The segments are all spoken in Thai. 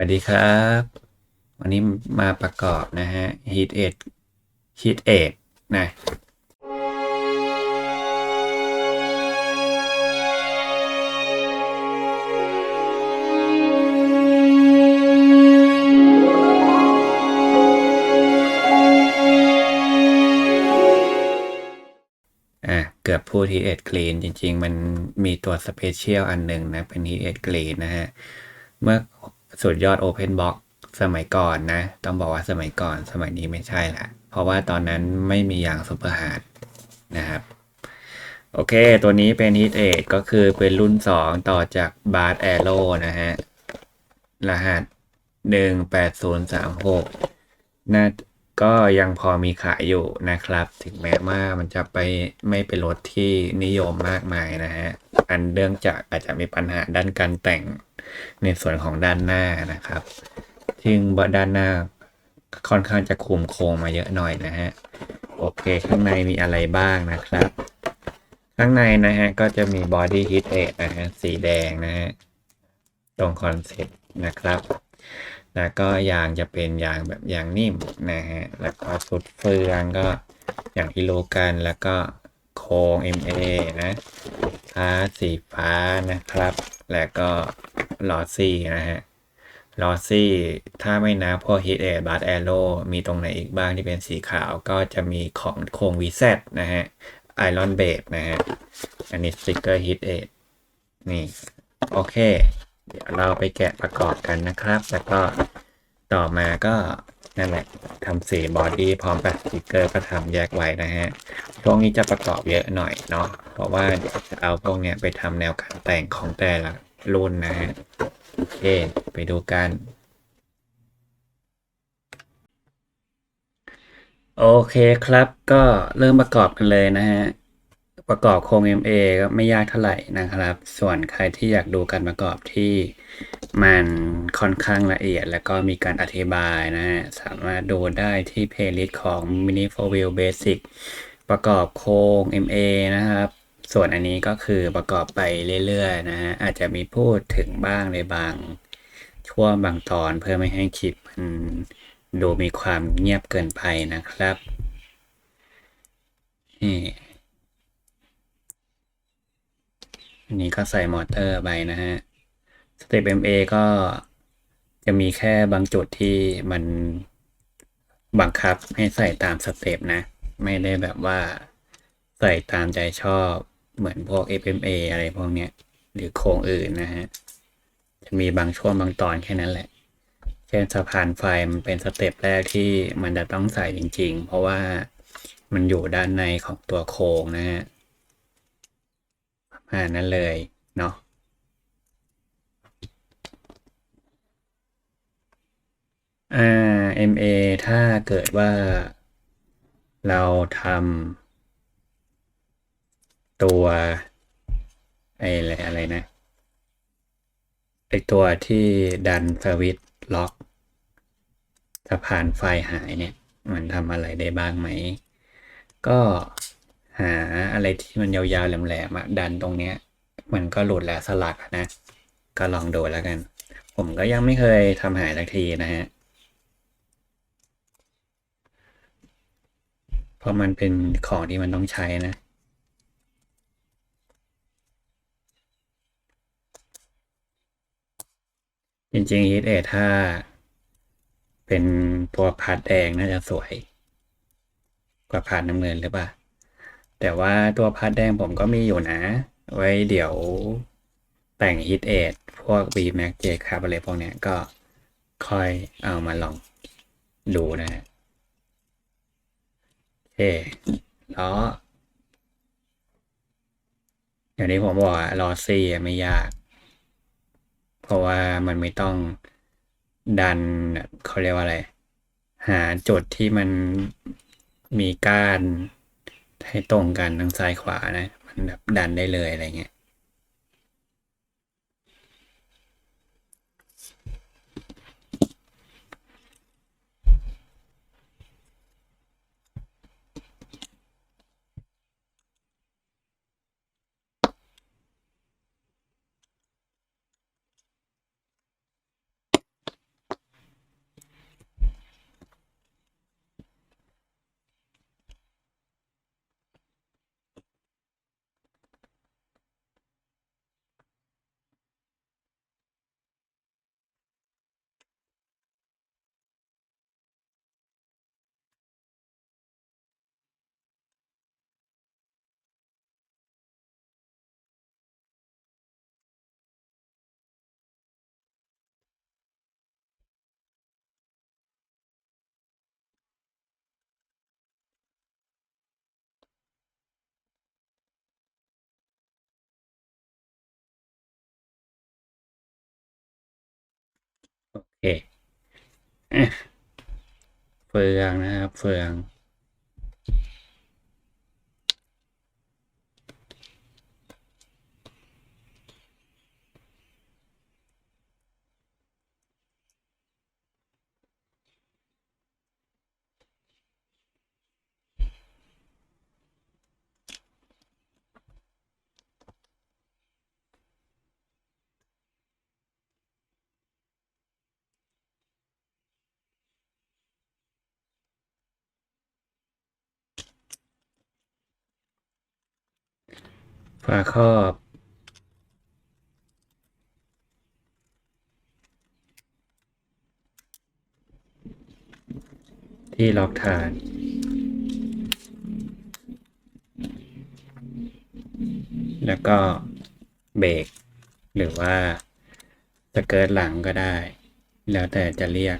สวัสดีครับ วันนี้มาประกอบนะฮะ Heat 8 Heat 8นะอะเกือบพูด Heat 8 Green จริง ๆ มันมีตัวสเปเชียลอันหนึ่งนะ เป็น Heat 8 Green นะฮะ เมื่อ สุดยอด Open Box สมัยก่อนนะ ต้องบอกว่าสมัยก่อนสมัยนี้ไม่ใช่ละเพราะว่าตอนนั้นไม่มีอย่างซุปเปอร์ฮาร์ดนะครับ โอเค ตัวนี้เป็น Heat 8ก็คือเป็นรุ่น 2 ต่อจาก Bart Arrow นะฮะ รหัส 18036น่าก็ยังพอมีขายอยู่นะครับ ถึงแม้ว่ามันจะไปไม่เป็นรถที่นิยมมากมายนะฮะ อันเนื่องจากอาจจะมีปัญหาด้านการแต่ง ในส่วนของด้านหน้านะครับซึ่งด้านหน้าค่อนข้างจะคุมโครงมาเยอะหน่อยนะฮะ โอเค ข้างในมีอะไรบ้างนะครับ ข้างในนะฮะ ก็จะมี body heat aid นะฮะ สีแดงนะฮะ ตรงคอนเซ็ปต์นะครับ แล้วก็ยางจะเป็นยางแบบยางนิ่มนะฮะ แล้วก็สุดเฟืองก็อย่างที่รู้กัน แล้วก็โครง MA นะพาสีฟ้านะครับ แล้วก็ลอซี่นะฮะลอซี่ถ้าไม่นับพวก Hit Air b a r Arrow มีตรงไหนอีกบ้างที่เป็นสีขาวก็จะมีของโครง VZ นะฮะ Iron b a d นะฮะ อันนี้สติกเกอร์ Hit Air นี่ โอเค เดี๋ยวเราไปแกะประกอบกันนะครับ แล้วก็ต่อมาก็นั่นแหละทำสีบอดี้พร้อมกับสติกเกอร์ก็ทำแยกไว้นะฮะช่วงนี้จะประกอบเยอะหน่อยเนาะ ราะว่าจะเอาพวกเนี้ยไปทำแนวการแต่งของแต่ละรุ่นนะฮะโอเคไปดูกัน โอเคครับก็เริ่มประกอบกันเลยนะฮะ ประกอบโครง MA ก็ไม่ยากเท่าไหร่นะครับ ส่วนใครที่อยากดูการประกอบที่มันค่อนข้างละเอียด แล้วก็มีการอธิบายนะฮะ สามารถดูได้ที่เพลย์ลิสต์ของ Mini 4 Wheel Basic ประกอบโครง MA นะครับ ส่วนอันนี้ก็คือประกอบไปเรื่อยๆนะฮะอาจจะมีพูดถึงบ้างในบางช่วงบางตอนเพื่อไม่ให้คลิปมันดูมีความเงียบเกินไปนะครับนี่อันนี้ก็ใส่มอเตอร์ไปนะฮะสเต็ป MA ก็จะมีแค่บางจุดที่มันบังคับให้ใส่ตามสเต็ปนะ ไม่ได้แบบว่าใส่ตามใจชอบ เหมือนพวก FMA อะไรพวกเนี้ย หรือโครงอื่นนะฮะ จะมีบางช่วงบางตอนแค่นั้นแหละ เช่นสะพานไฟมันเป็นสเต็ปแรกที่มันจะต้องใส่จริง ๆ เพราะว่ามันอยู่ด้านในของตัวโครงนะฮะประมาณนั้นเลยเนาะอ่า MA ถ้าเกิดว่าเราทำ ตัวไอ้อะไรอะไรนะไอตัวที่ดันสวิตช์ล็อกสะพานไฟหายเนี่ย มันทำอะไรได้บ้างไหม ก็หาอะไรที่มันยาวๆแหลมๆอะดันตรงเนี้ย มันก็หลุดแล้วสลักนะ ก็ลองดูแล้วกัน ผมก็ยังไม่เคยทำหายสักทีนะฮะเพราะมันเป็นของที่มันต้องใช้นะ จริงๆ Heat เอถ้า เป็นตัวพัดแดงน่าจะสวย กว่าพัดน้ำเงินหรือเปล่า แต่ว่าตัวพัดแดงผมก็มีอยู่นะ ไว้เดี๋ยวแต่ง Heat เอทพวก B Max J ครับอะไรพวกเนี้ยก็ค่อยเอามาลองดูนะฮะโอเคล้ออย่างที่ผมบอกอะล้อซี่ไม่ยาก เพราะว่ามันไม่ต้องดันเขาเรียกว่าอะไร หาจุดที่มันมีก้านให้ตรงกันทั้งซ้ายขวานะ มันแบบดันได้เลยอะไรเงี้ย เคอะเฟืองนะครับ เฟือง ฝาครอบที่ล็อกฐาน แล้วก็เบรกหรือว่าสเกิร์ตหลังก็ได้ แล้วแต่จะเรียก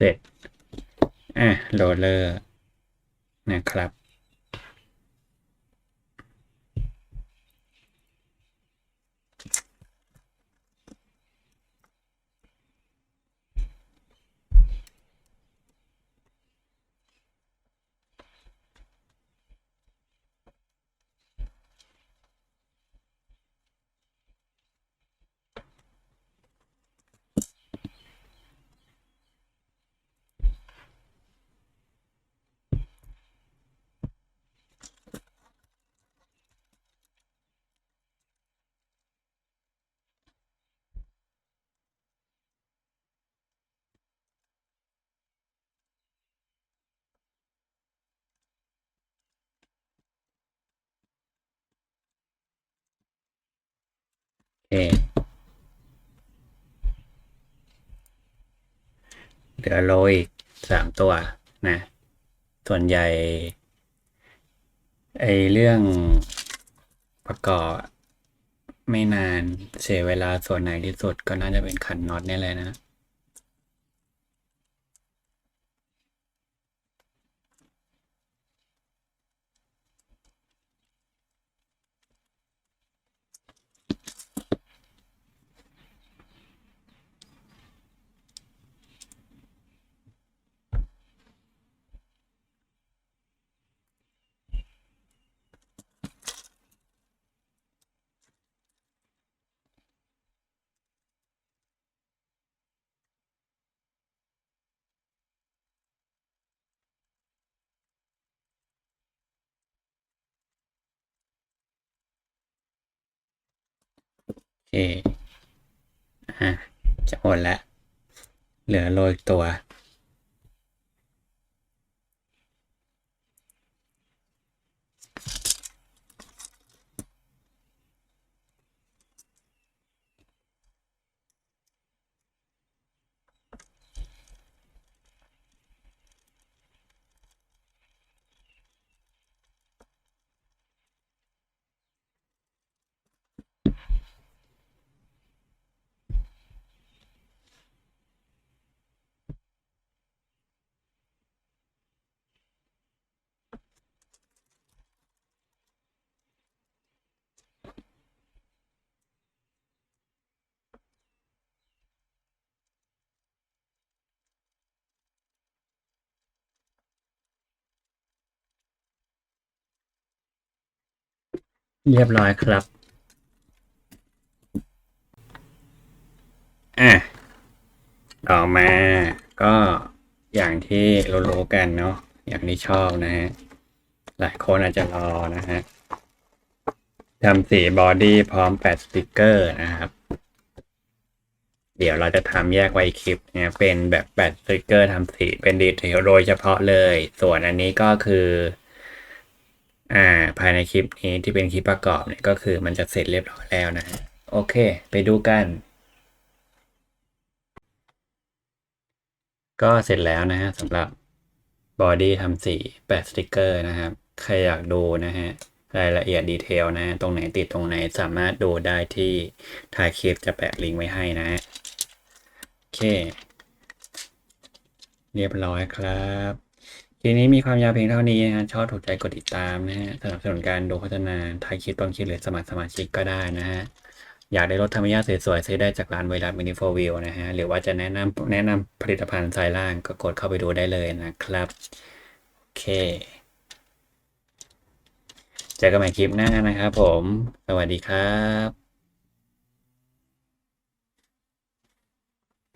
เสร็จอะโรลเลอร์นะครับ เคเหลือโรยอีกสามตัวนะ ส่วนใหญ่ไอเรื่องประกอบไม่นานเสียเวลาส่วนไหนที่สุดก็น่าจะเป็นขันน็อตนี่แหละนะ เคอะจะหมดแล้วเหลือโรยตัว เรียบร้อยครับอะต่อมาก็อย่างที่รู้ๆกันเนาะอย่างที่ชอบนะฮะ หลายคนอาจจะรอนะฮะทำสีบอดี้พร้อมแปดสติกเกอร์นะครับ เดี๋ยวเราจะทำแยกไว้คลิปเนี่ยเป็นแบบแปดสติกเกอร์ทำสีเป็นดีเทลโดยเฉพาะเลย ส่วนอันนี้ก็คือ อ่าภายในคลิปนี้ที่เป็นคลิปประกอบเนี่ยก็คือมันจะเสร็จเรียบร้อยแล้วนะฮะโอเค ไปดูกัน ก็เสร็จแล้วนะฮะสำหรับบอดี้ทำสีแปะสติกเกอร์นะครับ ใครอยากดูนะฮะรายละเอียดดีเทลนะ ตรงไหนติดตรงไหนสามารถดูได้ที่ท้ายคลิปจะแปะลิงก์ไว้ให้นะฮะโอเค เรียบร้อยครับ ทีนี้มีความยาวเพียงเท่านี้นะชอบถูกใจกดติดตามนะฮะสนับสนุนการดูโฆษณาทายคลิปต้นคลิปหรือสมัครสมาชิกก็ได้นะฮะ อยากได้รถธรรมยาสวยๆซื้อได้จากร้านไวรัสมินิโฟวิวนะฮะ หรือว่าจะแนะนำแนะนำผลิตภัณฑ์สายล่างก็กดเข้าไปดูได้เลยนะครับ โอเค เจอกันใหม่คลิปหน้านะครับผม สวัสดีครับ